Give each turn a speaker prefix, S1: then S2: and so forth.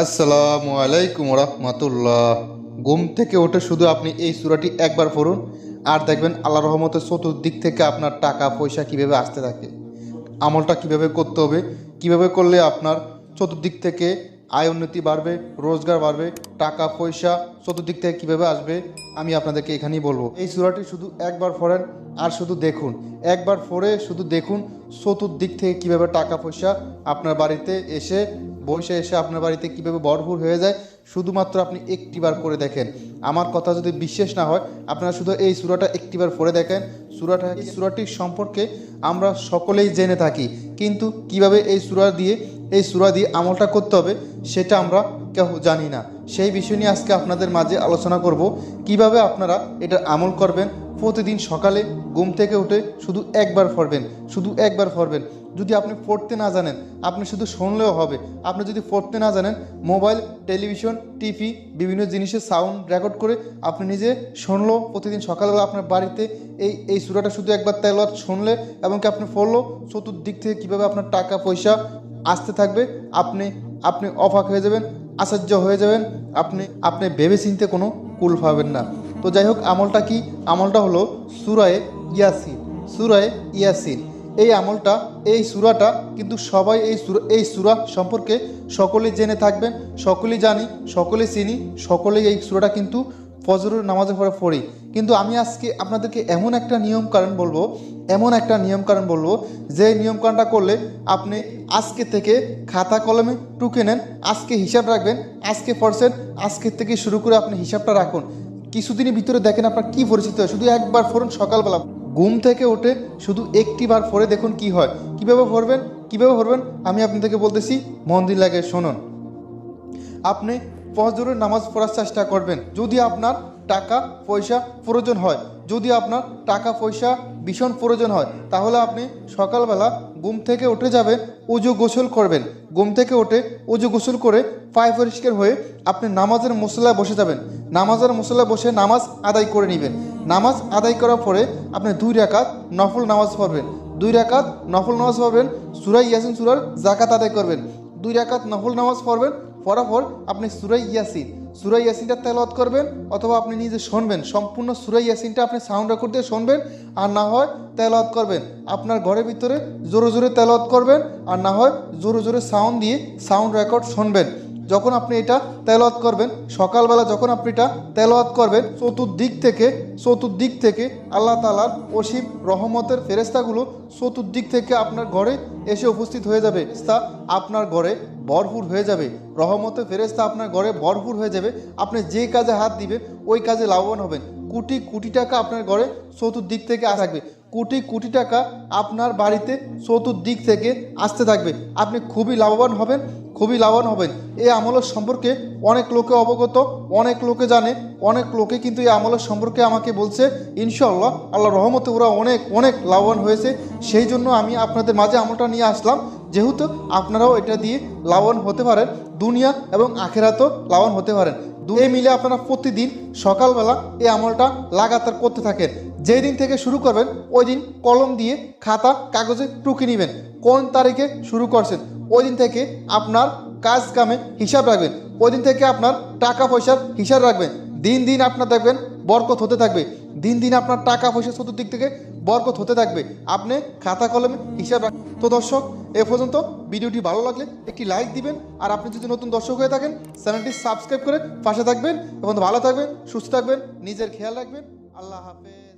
S1: আসসালামু আলাইকুম রহমতুল্লাহ। ঘুম থেকে ওঠে শুধু আপনি এই সূরাটি একবার পড়ুন, আর দেখবেন আল্লাহ রহমতের চতুর্দিক থেকে আপনার টাকা, পয়সা কীভাবে আসতে থাকে, আমলটা কীভাবে করতে হবে, কীভাবে করলে আপনার চতুর্দিক থেকে আয় উন্নতি বাড়বে, রোজগার বাড়বে, টাকা, পয়সা চতুর্দিক থেকে কীভাবে আসবে, আমি আপনাদেরকে এখানেই বলব। এই সূরাটি শুধু একবার পড়েন, আর শুধু দেখুন। একবার পড়ে শুধু দেখুন চতুর্দিক থেকে কীভাবে টাকা, পয়সা আপনার বাড়িতে এসে বসে এসে আপনার বাড়িতে কীভাবে ভরপুর হয়ে যায়, শুধুমাত্র আপনি একটিবার করে দেখেন। আমার কথা যদি বিশ্বাস না হয়, আপনারা শুধু এই সূরাটা একটিবার পড়ে দেখেন। সূরাটা এই সূরাটির সম্পর্কে আমরা সকলেই জেনে থাকি। কিন্তু কীভাবে এই সূরা দিয়ে, এই সূরা দিয়ে আমলটা করতে হবে, সেটা আমরা কেউ জানি না। সেই বিষয় নিয়ে আজকে আপনাদের মাঝে আলোচনা করব, কীভাবে আপনারা এটা আমল করবেন। প্রতিদিন সকালে ঘুম থেকে উঠে শুধু একবার পড়বেন। শুধু একবার পড়বেন। যদি আপনি পড়তে না জানেন, আপনি শুধু শুনলেও হবে। আপনি যদি পড়তে না জানেন, মোবাইল, টেলিভিশন, টিভি, বিভিন্ন জিনিসের সাউন্ড রেকর্ড করে আপনি নিজে শুনলো প্রতিদিন সকালবেলা আপনার বাড়িতে এই এই সুরাটা শুধু একবার তেলত শুনলে এবং কি আপনি পড়ল চতুর্দিক থেকে কীভাবে আপনার টাকা, পয়সা আসতে থাকবে, আপনি আপনি অবাক হয়ে যাবেন, আশ্চর্য হয়ে যাবেন, আপনি আপনি ভেবে চিনতে কোনো কুল পাবেন না। তো যাই হোক, আমলটা কি? আমলটা হলো সুরায়ে ইয়াসিন। সুরায়ে ইয়াসিন। এই আমলটা, এই সুরাটা কিন্তু সবাই এই সুরা এই সুরা সম্পর্কে সকলেই জেনে থাকবেন, সকলেই জানি সকলেই চিনি, সকলেই এই সুরাটা কিন্তু ফজরের নামাজের পরে পড়ি। কিন্তু আমি আজকে আপনাদেরকে এমন একটা নিয়ম কারণ বলব, এমন একটা নিয়ম কারণ বলব, যে নিয়ম কারণটা করলে আপনি আজকে থেকে খাতা কলমে টুকে নেন, আজকে হিসাব রাখবেন, আজকে পড়ছেন, আজকে থেকে শুরু করে আপনি হিসাবটা রাখুন। কিছুদিনের ভিতরে দেখেন আপনার কি পরিচিত হয়। শুধু একবার ফোরন সকালবেলা। ঘুম থেকে উঠে শুধু একটি বার পরে দেখুন কি হয়। কীভাবে ভরবেন কীভাবে ভরবেন আমি আপনাদেরকে বলতেছি, মন দিন লাগে শুনুন। আপনি ফজরের নামাজ পড়ার চেষ্টা করবেন। যদি আপনার টাকা, পয়সা প্রয়োজন হয়, যদি আপনার টাকা, পয়সা ভীষণ প্রয়োজন হয়, তাহলে আপনি সকালবেলা ঘুম থেকে উঠে যাবেন, উজু গোসল করবেন। ঘুম থেকে উঠে উজু গোসল করে পায়ে পরিষ্কার হয়ে আপনি নামাজের মশলায় বসে যাবেন। নামাজের মশলায় বসে নামাজ আদায় করে নেবেন। নামাজ আদায় করার পরে আপনি দুই রাকাত নফল নামাজ পড়বেন। দুই রাকাত নফল নামাজ পড়বেন সুরাই ইয়াসিন, সুরার জাকাত আদায় করবেন। দুই রাকাত নফল নামাজ পড়বেন, পড়ার পর আপনি সুরাই ইয়াসিন সুরাই ইয়াসিনটা তেলত করবেন অথবা আপনি নিজে শুনবেন। সম্পূর্ণ সুরাই ইয়াসিনটা আপনি সাউন্ড রেকর্ড দিয়ে শুনবেন আর না হয় তেলত করবেন। আপনার ঘরের ভিতরে জোরে জোরে তেলত করবেন আর না হয় জোরে জোরে সাউন্ড দিয়ে সাউন্ড রেকর্ড শুনবেন। যখন আপনি এটা তেলাওয়াত করবেন, সকালবেলা যখন আপনি এটা তেলাওয়াত করবেন, চতুর্দিক থেকে চতুর্দিক থেকে আল্লাহ তালার অসীম রহমতের ফেরেস্তাগুলো চতুর্দিক থেকে আপনার ঘরে এসে উপস্থিত হয়ে যাবে। তা আপনার ঘরে ভরপুর হয়ে যাবে। রহমতের ফেরেস্তা আপনার ঘরে ভরপুর হয়ে যাবে। আপনি যে কাজে হাত দিবেন, ওই কাজে লাভবান হবেন। কোটি কোটি টাকা আপনার ঘরে চতুর্দিক থেকে থাকবে কোটি কোটি টাকা আপনার বাড়িতে চতুর্দিক থেকে আসতে থাকবে। আপনি খুবই লাভবান হবেন, খুবই লাভবান হবেন। এই আমলের সম্পর্কে অনেক লোকে অবগত, অনেক লোকে জানে, অনেক লোকে কিন্তু এই আমলের সম্পর্কে আমাকে বলছে ইনশাল্লাহ আল্লাহ রহমতে ওরা অনেক অনেক লাভবান হয়েছে। সেই জন্য আমি আপনাদের মাঝে আমলটা নিয়ে আসলাম। যেহেতু আপনারাও এটা দিয়ে লাভবান হতে পারেন, দুনিয়া এবং আখেরাতও লাভবান হতে পারেন। দুই মিলে আপনারা প্রতিদিন সকালবেলা এই আমলটা লাগাতার করতে থাকেন। যেই দিন থেকে শুরু করবেন ওই দিন কলম দিয়ে খাতা, কাগজে টুকে নেবেন। কোন তারিখে শুরু করছেন ওই দিন থেকে আপনার কাজ কামে হিসাব রাখবেন। ওই দিন থেকে আপনার টাকা পয়সার হিসাব রাখবেন। দিন দিন আপনার দেখবেন বরকত হতে থাকবে। দিন দিন আপনার টাকা পয়সা চতুর্দিক থেকে বরকত হতে থাকবে। আপনি খাতা, কলমে হিসাব রাখ তো দর্শক, এ পর্যন্ত ভিডিওটি ভালো লাগলে একটি লাইক দিবেন। আর আপনি যদি নতুন দর্শক হয়ে থাকেন, চ্যানেলটি সাবস্ক্রাইব করে পাশে থাকবেন। এবং ভালো থাকবেন, সুস্থ থাকবেন, নিজের খেয়াল রাখবেন। আল্লাহ হাফেজ।